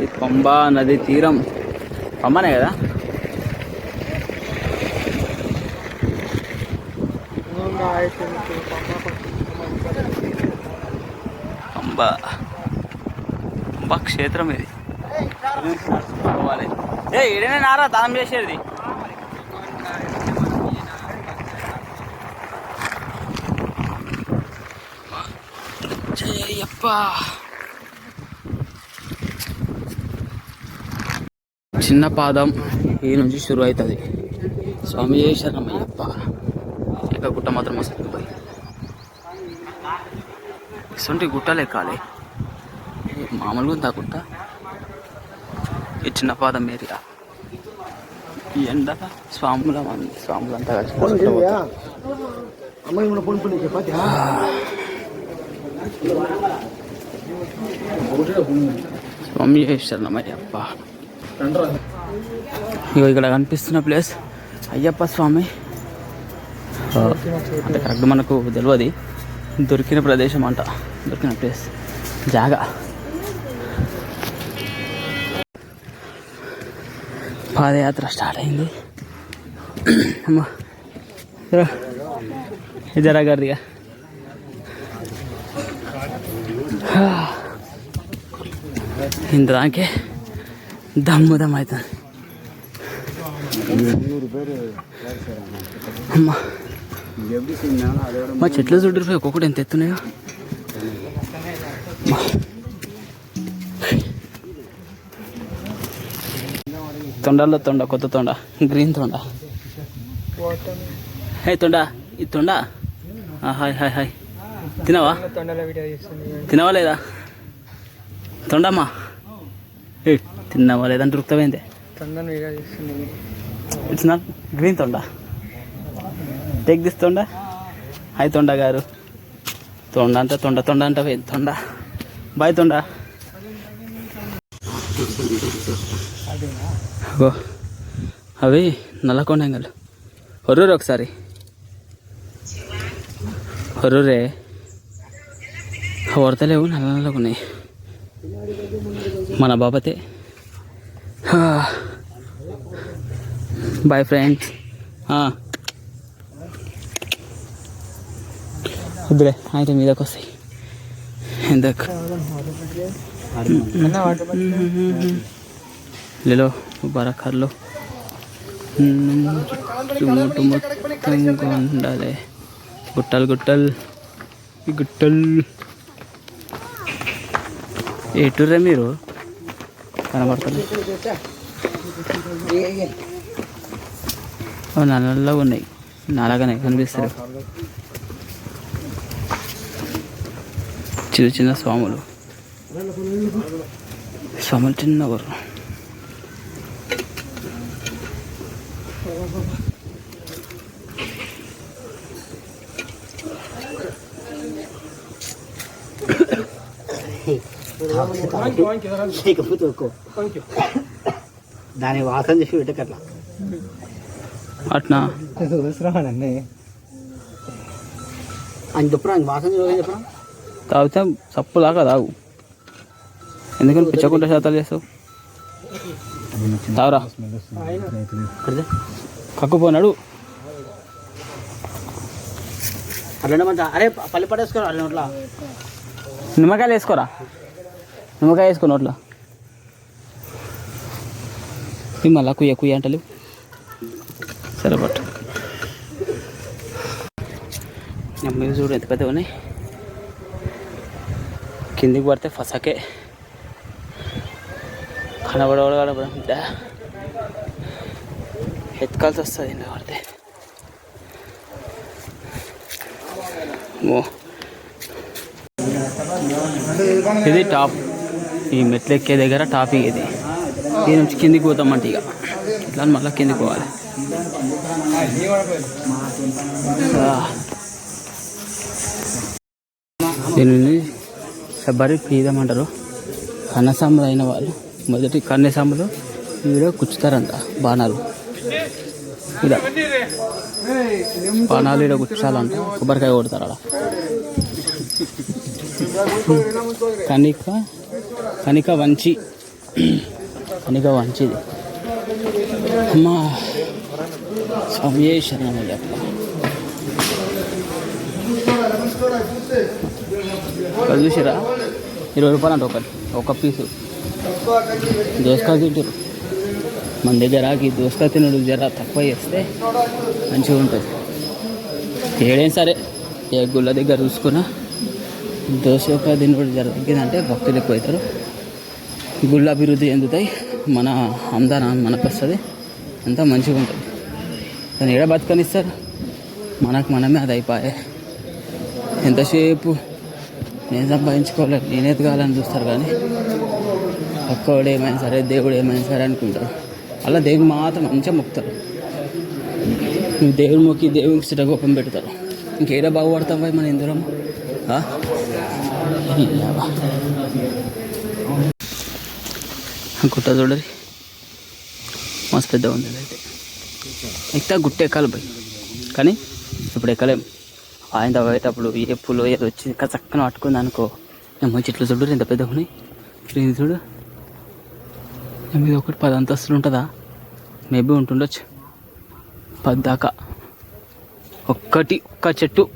ఈ పంబా నది తీరం పంబనే కదా? పంబా. పంబా క్షేత్రం ఇది. ఏ ఇడనే నారా దానం చేసేది. అయ్యప్ప చిన్న పాదం ఈ నుంచి షురు అవుతుంది. స్వామి శరణమయ్యప్ప. ఇక గుట్ట మాత్రం వస్తుంది ఇసొంటి గుట్టలు ఎక్కాలి మామూలుగా ఉందా గుట్ట? ఈ చిన్న పాదం ఏరియా. ఈ ఎండ స్వాముల మంది స్వాములంతా కలిసి స్వామి శరణమయ్యప్ప. ఇగో ఇక్కడ కనిపిస్తున్న ప్లేస్ అయ్యప్ప స్వామి. అంటే కరెక్ట్ మనకు తెలియదు దొరికిన ప్రదేశం అంట. దొరికిన ప్లేస్. జాగా. పాదయాత్ర స్టార్ట్ అయింది. అమ్మా. ఇంత జరా దమ్ము దమ్ అవుతుంది అమ్మా. మా చెట్లు చుట్టూ ఒక్కొక్కటి ఎంత ఎత్తున్నాయో. తొండల్లో తొండ కొత్త తొండ గ్రీన్ తొండ. హే తొండ ఇది తొండ. Hi hi hi. తినవా? తినవా లేదా? తొండమ్మా. ఏ తిన్నావా? లేదా అంటే రుక్తమైందే తొండను వీడియో చేస్తుంది ఇట్స్ నాట్ గ్రీన్ తొండ. టేక్ దిస్ తొండ. హాయ్ తొండ గారు. తొండ అంటే తొండ తొండ అంటే తొండ. బాయ్ తొండ. అవి నల్లకొండ ఎంగలు హొర్రూరు ఒకసారి. హొర్రూరే వరతలేవు నల్ల నల్లగా ఉన్నాయి. మన బాబతే. బాయ్ ఫ్రెండ్స్ వద్దులే అయితే మీదకి వస్తాయి ఎందుకు లేలో బరకర్లు. చుట్టుముట్టు మొత్తం ఉండాలి. గుట్టలు గుట్టలు. గుట్టలు. ఎటుర్రే మీరు? కనబడుతుంది నల్లగా ఉన్నాయి. నల్లగానే కనిపిస్తారు చిన్న చిన్న స్వాములు. స్వాములు చిన్న లేకపోతే ఒక్కో దాని వాసన చేసి పెట్టకట్లా అట్నా? అవసరమానండి ఆయన చెప్పరా వాసన చెప్పరా? తాగితే సప్పు దాకా తాగు. ఎందుకని పిచ్చకుండా శాతాలు చేస్తావు? తాగురా. కడితే కక్కుపోనాడు అట్లనే మంచి అరే పల్లి పడేసుకోరా అట్లా నిమ్మకాయలు వేసుకోరా? నిమ్మకాయ వేసుకో నోట్లో. మళ్ళా కుయ్య కుయ్య అంటలు సరే పట్టు. మీరు చూడు ఎంత పెద్దగా ఉన్నాయి. కిందికి పడితే ఫసకే. కనబడవడ కనబడ ఎత్తుకాల్సి వస్తుంది ఇంట్లో పడితే. ఓ. ఇది టాప్. ఈ మెట్లు ఎక్కే దగ్గర టాపిక్ ఇది. దీని నుంచి కిందికి పోతామంట ఇక. ఇట్లా మళ్ళీ కిందికి పోవాలి. ఆ. దీనిని శబరి పీదం అంటారు. కన్నసాములు అయిన వాళ్ళు మొదటి కన్నసాములు వీడియో కుచ్చుతారంట బాణాలు. ఇలా బాణాలు ఇక్కడ కుచ్చాలంట కొబ్బరికాయ కొడతారు అలా కనిక కనిక వంచి. కనిక మంచిది అమ్మా స్వామి శరణమయ్యప్ప చూసిరా? ఇరవై రూపాయలు అంట ఒకటి ఒక పీసు. దోసకాయ తింటారు మన దగ్గర ఈ దోసకాయ తినడు జర తక్కువ చేస్తే మంచిగా ఉంటుంది. ఏడైనా సరే ఏ గుళ్ళ దగ్గర చూసుకున్నా దోసకాయ తినడు జర తగ్గిందంటే భక్తులు ఎక్కువ అవుతారు. గుళ్ళు అభివృద్ధి చెందుతాయి. మన అందాన మనకు వస్తుంది అంతా మంచిగా ఉంటుంది. దాన్ని ఎడ బతకనిస్తారు మనకు మనమే అది అయిపోయే. ఎంతసేపు నేను సంపాదించుకోవాలి నేను ఎదగాలని చూస్తారు కానీ పక్కవాడు ఏమైనా సరే దేవుడు ఏమైనా సరే అనుకుంటారు. అలా దేవుడు మాత్రం మంచిగా మొక్కుతారు నువ్వు దేవుడు మొక్కి దేవుడికి సిట గోపం పెడతారు. ఇంకేడా బాగుపడతాం పోయి మన ఇందులో? గుట్ట చూడరి. మస్తు పెద్ద ఉంది అయితే ఎక్కితే గుట్ట ఎక్కాలి పోయి. కానీ ఇప్పుడు ఎక్కలేం. ఆయన పోయేటప్పుడు ఏ పూలు ఏదో వచ్చి ఇంకా చక్కన పట్టుకుంది అనుకో. ఏమో చెట్లు చూడరు ఎంత పెద్ద ఉన్నాయి. క్రీమ్ చూడు. ఎనిమిది ఒకటి పది అంతస్తులు ఉంటుందా? మేబీ ఉంటుండొచ్చు. పది దాకా. ఒక్కటి ఒక్క చెట్టు.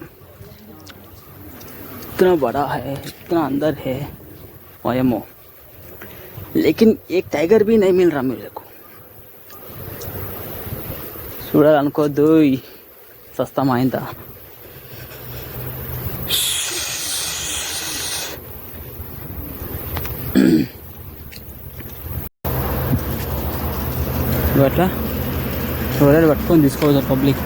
ఇతనా బడా హే ఇతనా అందరు హే. వయమో लेकिन एक टाइगर भी नहीं मिल रहा मेरे को చూడాలనుకోవద్దు ఈ సస్తా అయిందా నువ్వు అట్లా ఎవరైనా పట్టుకొని తీసుకోవచ్చు పబ్లిక్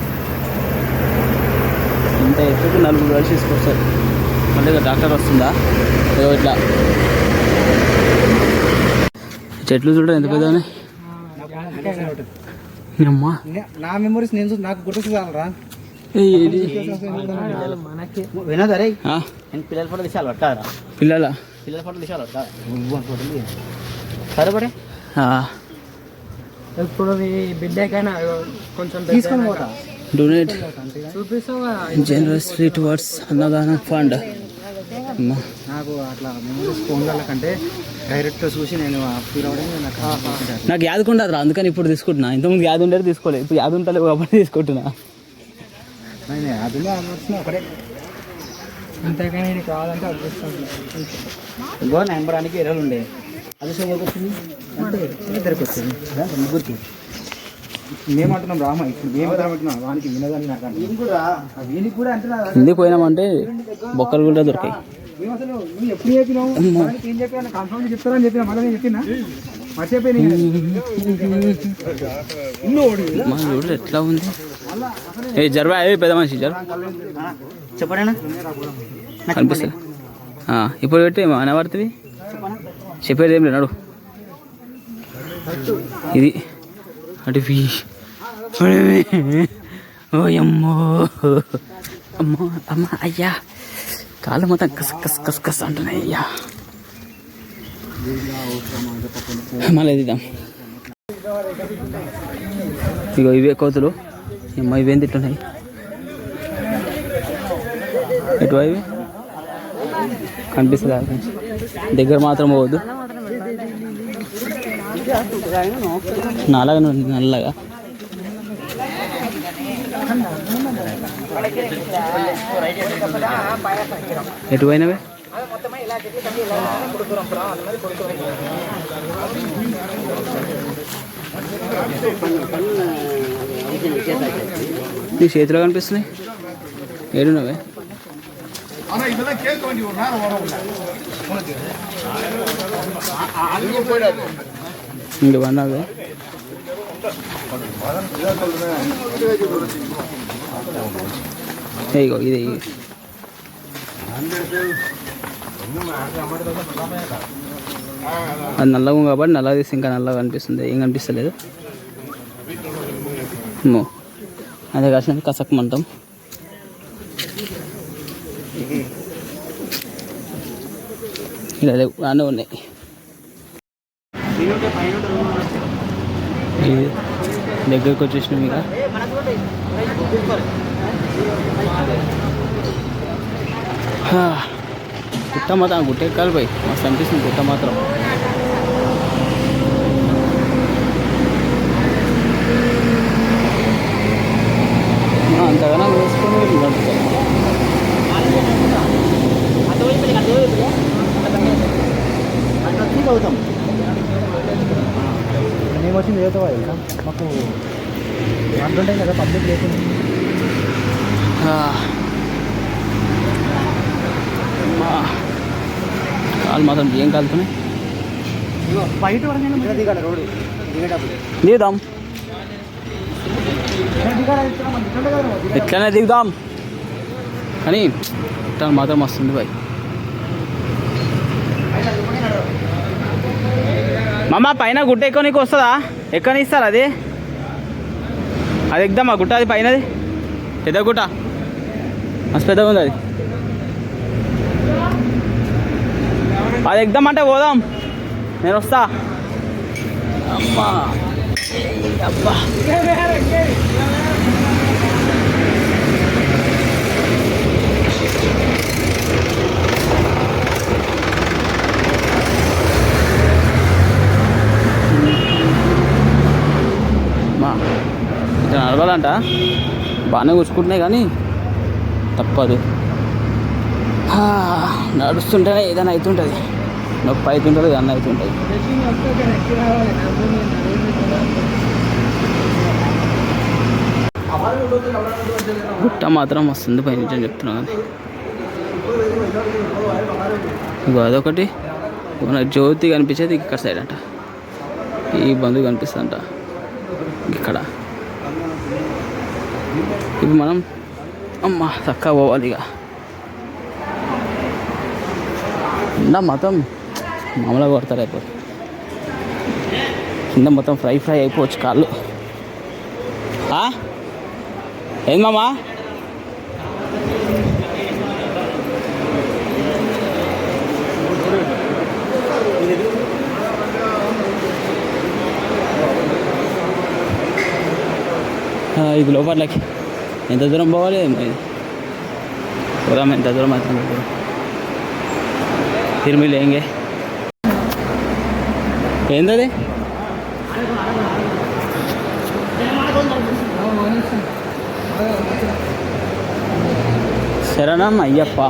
ఇంత ఎత్తుకు నలుగురు కలిసి తీసుకొస్తారు మళ్ళీ ఇక డాక్టర్ వస్తుందా ఏదో ఇట్లా చెట్లు చూడ ఎంత పెద్ద అమ్మా. నా మెమరీస్ నేను నాకు గుర్తు చాలరా. ఏది? వినోద్ అరే ఆ? నేను పిల్లల ఫోటో తీసాలి పట్టారా? పిల్లల? పిల్లల ఫోటో తీసాలి పట్టారా? సరే పడే. ఇప్పుడు బిడ్డకైనా కొంచెం తీసుకొని పోతా. డొనేట్ చూపిస్తావు? జనరస్లీ టువర్డ్స్ అన్నదానం ఫండ్ నాకు అట్లా మెమరీస్ ఫోన్ల కంటే డైరెక్ట్ చూసి నేను ఫీల్ అవ్వడం నాకు. నాకు యాదకుండదు రా అందుకని ఇప్పుడు తీసుకుంటున్నా. ఇంతకుముందు యాద ఉండేది తీసుకోలేదు ఇప్పుడు యాద ఉంటలేదు కాబట్టి తీసుకుంటున్నా. నేను అనిపించిన ఒకటే. అంతేకాని కావాలంటే అదృష్టం గో నెంబరానికి ఎరలు ఉండే. అది వచ్చింది. అంటే ఇద్దరికి వచ్చింది. ముగ్గురికి. మేము అంటున్నాం రామ ఇప్పుడు మేము అంటున్నాం. వానికి వినదని నాకు వీనికి కూడా అంటున్నా ఎందుకు పోయినామంటే బొక్కలు కూడా దొరికాయి. మేము అసలు నువ్వు ఎప్పుడు చెప్పినావు అమ్మో. వానికి ఏం చెప్పినా కన్ఫర్మ్ చెప్తారని చెప్పినా మళ్ళీ నేను చెప్పినా? మర్చిపోయి మా చూడు ఎట్లా ఉంది? ఏ జర్వా? ఏ పెద్ద మనిషి జర్ చెప్పడేనా కనిపిస్తుంది ఆ, ఇప్పుడు పెట్టి అనవాడుతుంది చెప్పేది ఏం లేనాడు ఇది అటు ఓ అమ్మో. అమ్మో అమ్మ అయ్యా. కాళ్ళు మొత్తం కస్ కస్ కస్ కస్ అంటున్నాయి అయ్యా మళ్ళీ దిద్దాం. ఇగో ఇవే కోతులు. ఏమో ఇవేం తిట్టున్నాయి ఎటు ఇవి? కనిపిస్తుంది? దగ్గర మాత్రం పోవద్దు. నల్లగా. ఉంది, నల్లగా ఎటు పోయినవే నీ చేతిలో కనిపిస్తున్నాయి ఏడున్నవే ఇంక వన్నవే ఇగో ఇదిగో ఇది. అది నల్లగా ఉంది కాబట్టి నల్లగా తీసి ఇంకా నల్లగా అనిపిస్తుంది. ఏం కనిపిస్తలేదు. అదే కాసిన కసకమంటాం ఇలా లేవు అన్నీ ఉన్నాయి. ఇది దగ్గరకు వచ్చేసినాం ఇక. గుట్ట మాత్రం గుట్ట ఎక్కాలి పోయి మస్తు అనిపిస్తుంది గుట్ట మాత్రం. అంతగానో వేసుకొని అవుతాం మేము వచ్చింది ఏదో మాకు అంటుంటాయి కదా పబ్లిక్ లేకుండా. కాలు మాత్రం ఏం కాలుతున్నాయి? దిగుదాం. ఎట్లనే దిగుదాం. కానీ ఇట్లా మాత్రం వస్తుంది బాయ్. మామ పైన గుట్ట ఎక్కువ నీకు వస్తుందా? ఎక్కని ఇస్తారు అది? అది ఎక్కుదామా గుట్ట అది పైనది? పెద్ద గుట్ట. మస్తు పెద్దగా ఉంది అది అది అంటే పోదాం. నేను వస్తా. అమ్మా. అబ్బా. మా ఇట్లా నడవాలంట. బాగానే కూర్చుకుంటున్నాయి కానీ. తప్పదు. నడుస్తుంటేనే ఏదైనా అవుతుంటుంది. నొప్పి అవుతుంటుంది అన్న అవుతుంటుంది. గుట్ట మాత్రం వస్తుంది పైన అని చెప్తున్నా కానీ. ఇగో అదొకటి. మన జ్యోతి కనిపించేది ఇక్కడ సైడ్ అంట. ఈ బంధు కనిపిస్తుందంట. ఇక్కడ. ఇప్పుడు మనం అమ్మ చక్కగా పోవాలి ఇక కింద మొత్తం మామూలుగా కొడతారు అయిపోయి కింద మొత్తం ఫ్రై ఫ్రై అయిపోవచ్చు కాళ్ళు ఏం మామా ఇది లోపట్లకి ఎంత దూరం పోవాలి పోదాం ఎంత దూరం అవుతుంది తిరిమి లేంగే ఏందది శరణం అయ్యప్ప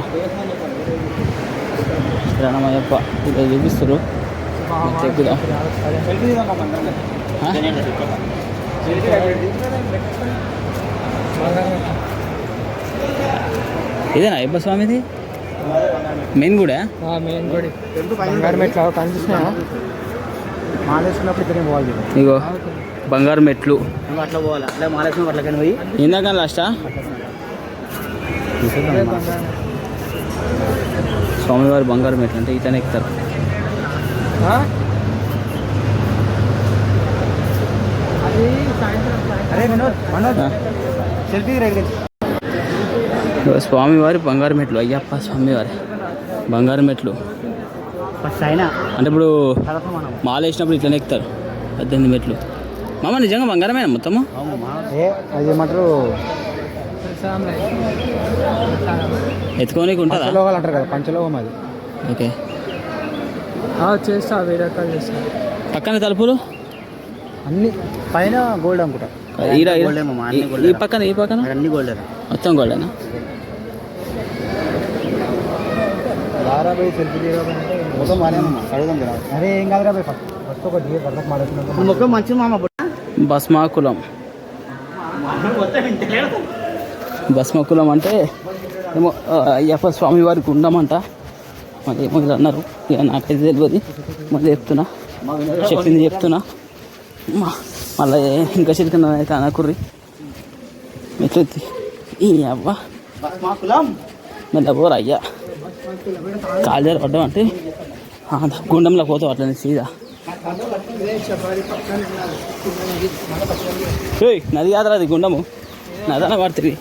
శరణం అయ్యప్ప ఇలా చూపిస్తారు ఎక్కుదాం ఆ? ఇదేనా అయ్యప్ప స్వామిది? మెయిన్ కూడా మెయిన్ గుడి. బంగారు మెట్లు కనిపిస్తున్నాయా? మాలేసుకున్నప్పుడు ఇద్దరే పోవాలి ఇగో బంగారు మెట్లు. అట్లా పోవాలి? అట్లా మాలేసుకున్న అట్లా కానీ పోయి? ఇందాక లాస్టా స్వామివారి బంగారు మెట్లు అంటే ఇతనే ఎక్కుతారు. అరే మనోజ్ ఇగో స్వామివారి బంగారు మెట్లు. అయ్యప్ప స్వామివారి బంగారు మెట్లు. అంటే ఇప్పుడు మాల వేసినప్పుడు ఇట్లనే ఎక్కుతారు. పద్దెనిమిది మెట్లు. మామ నిజంగా బంగారమేనా మొత్తము? ఎత్తుకోనికి ఉంటుందా? పంచలోహాలు అంటారు కదా పంచలోహం అది. ఓకే. చేస్తా వీడియో కాల్ చేస్తా. పక్కన తలుపులు? అన్ని పైన గోల్డ్ అనుకుంటా. ఈ- పక్కన ఈ పక్కన? అన్ని గోల్డ్ మొత్తం గోల్డేనా? భస్మాకులం. భస్మాకులం అంటే ఏమో అయ్యప్ప స్వామి వారికి ఉండమంట మళ్ళీ ఏమో ఇలా అన్నారు. ఇక నాకైతే తెలియదు మళ్ళీ చెప్తున్నా. చెప్పింది చెప్తున్నా. మ- మళ్ళీ ఇంకా చిరికిన అయితే అనకుర్రి మెట్లెత్తి. ఈ అవ్వ. మెల్ల పోరా అయ్యా. కాలు పడ్డం అంటే గుండంలో పోతావు అట్లనే సీదా. ఏయ్ నది కాదు అది గుండము. నదాన పడుతుంది.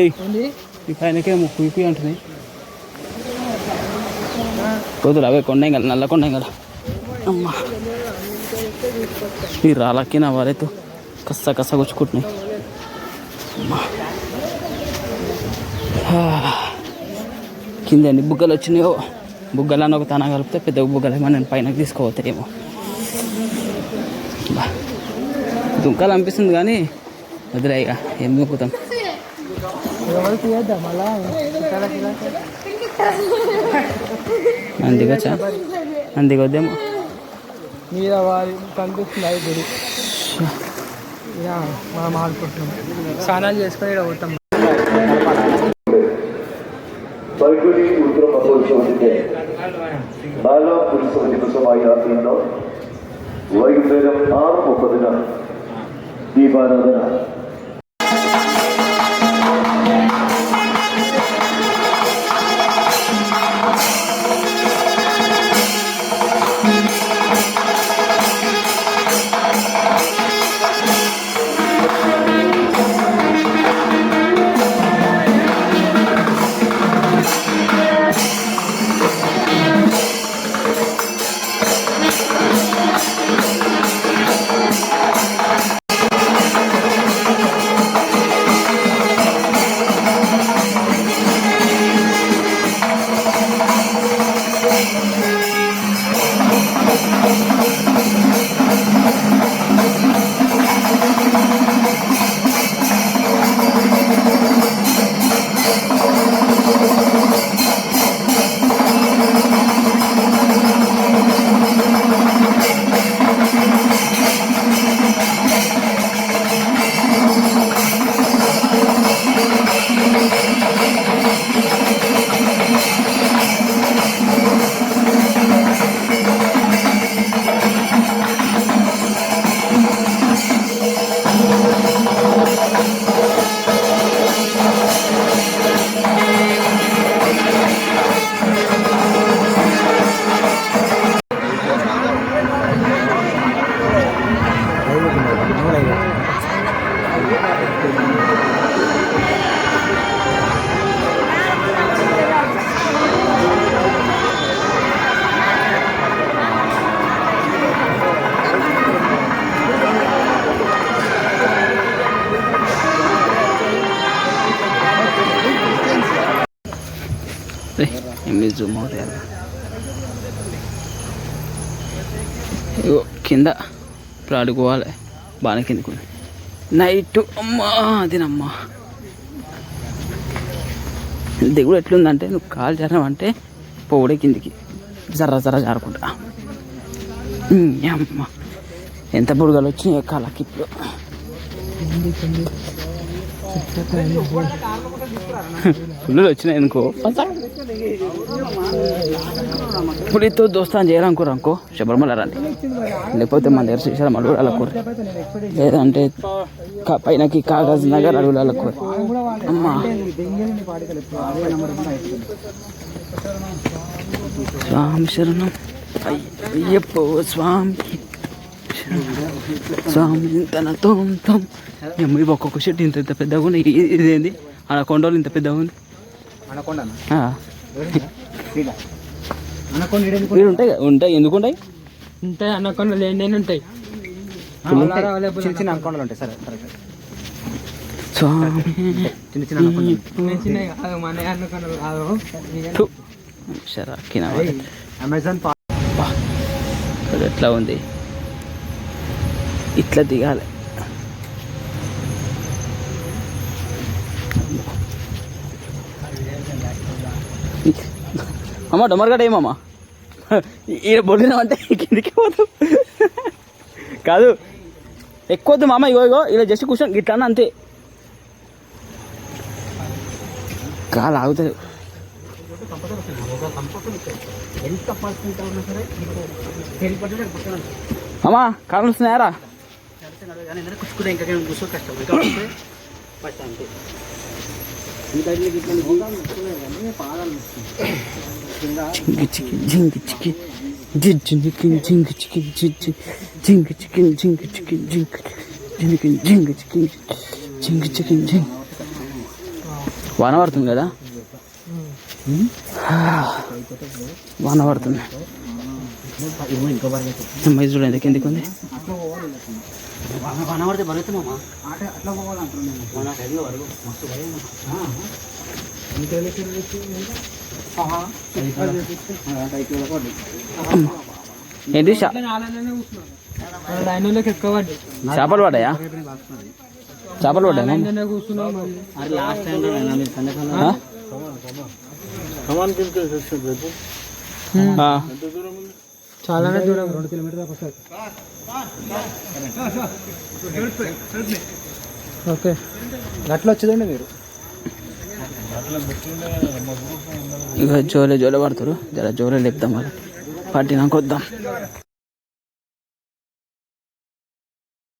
ఏయ్ ఈ పైనకేమో కుయికి అంటుంది. కోతులు అవే కొండ కదా నల్ల కొండ కదా. అమ్మా. ఈ రాళ్ళకి నా వారైతే కస్స కస్స గుచ్చుకుంటున్నాయి కింద ఎన్ని బుగ్గలు వచ్చినాయో. బుగ్గలను ఒక తన కలిపితే పెద్ద బుగ్గలు ఏమో నేను పైనకి తీసుకోవతాయేమో బా దుంకాలు అనిపిస్తుంది కానీ వదిలే ఇక ఏం దుంకుతాం. ఎవరు తీయద్దా మళ్ళా మనం దిగచ్చా అందుకే వద్దేమో మీద వారి కనిపిస్తుంది అది గుడి ఇక మనం ఆడుకుంటున్నాం స్నానాలు చేసుకొని ఇక్కడ పోతాం പൈകുടി ഉത്തര മഹോത്സവത്തിന്റെ നാലാം ഉത്സവ ദിവസമായ ഇന്ന് വൈകുന്നേരം ആറ് മുപ്പതിന് ദീപാരാധന ఎనిమిది జూమ్ అలా. ఇగో కింద ఇప్పుడు అడుకోవాలి బాగా కిందకు నైట్ అమ్మా అదినమ్మా. దిగుడు ఎట్లుందంటే నువ్వు కాలు జరమంటే పోవడే కిందికి జర్ర జర్ర జారుకుంటా. అమ్మ. ఎంత బుడగలు వచ్చినాయి కాళ్ళకి ఇప్పుడు. ఫుల్లు వచ్చినాయి అనుకో. పులితో దోస్తాన్ చేయాలనుకోరు అనుకో. శబరిమల రండి. లేకపోతే మన దగ్గర శ్రీశైలం అడవులు అలకూరు లేదంటే పైనకి కాగజ్ నగర్ అడవులు అలకూరు అమ్మా. స్వామి శరణం. అయ్యప్పో స్వామి. స్వామి తన తోం తోం. ఒక్కొక్క చెట్టు ఇంత ఇంత పెద్దగా ఉన్నాయి ఇదేంది? ఆ కొండలు ఇంత పెద్దగా ఉంది. ఉంటాయి ఎందుకు ఉంటాయి? ఉంటాయి అన్నకొండలు లేని ఉంటాయి. ఉంటాయి. చిన్న చిన్న అనకొండలు ఉంటాయి. సరే చిన్న చిన్న అనకొండలు. అమెజాన్ ఎట్లా ఉంది? ఇట్లా దిగాలి. అమ్మ డొమర్గడ ఏమమ్మా ఈయన బొల్లినామంటే కిందికి పోతాం. కాదు ఎక్కువ వద్దు మామ ఇగో ఇగో ఇలా జస్ట్ కూర్చొని ఇట్లా అంతే. కాలు ఆగుతుంది. అమ్మా కాళ్ళు వస్తున్నాయారా కూర్చుకుంటే ఇంకా కూర్చో కష్టం. ఇంకా వస్తే జింగి చికి జింగి చికి జింగి చికి జింగి చికి జింగి చికి జింగి జింగి జింగి చికి జింగి చికి జింగ్ వాన పడుతుంది కదా? వాన పడుతుంది. ఇంకో ఎందుకు అమ్మాయి కనబడితే బరుగుతామమ్మా ఆట అట్లా పోవాలంటున్నాను మన టైంలో వరకు మస్తు భయం. ఏంటి? చా- లైన్లోకి ఎక్కువ పడ్డాయి చేపలు పడ్డాయా? చేపలు పడ్డాయా? లాస్ట్? చాలానే దూరం. రెండు కిలోమీటర్ దాకా వస్తుంది ఓకే. గట్ల వచ్చేదండి మీరు. ఇక జోలే జోలే పడతారు. జర జోలే లేపుదాం వాళ్ళు పట్టినాక వద్దాం.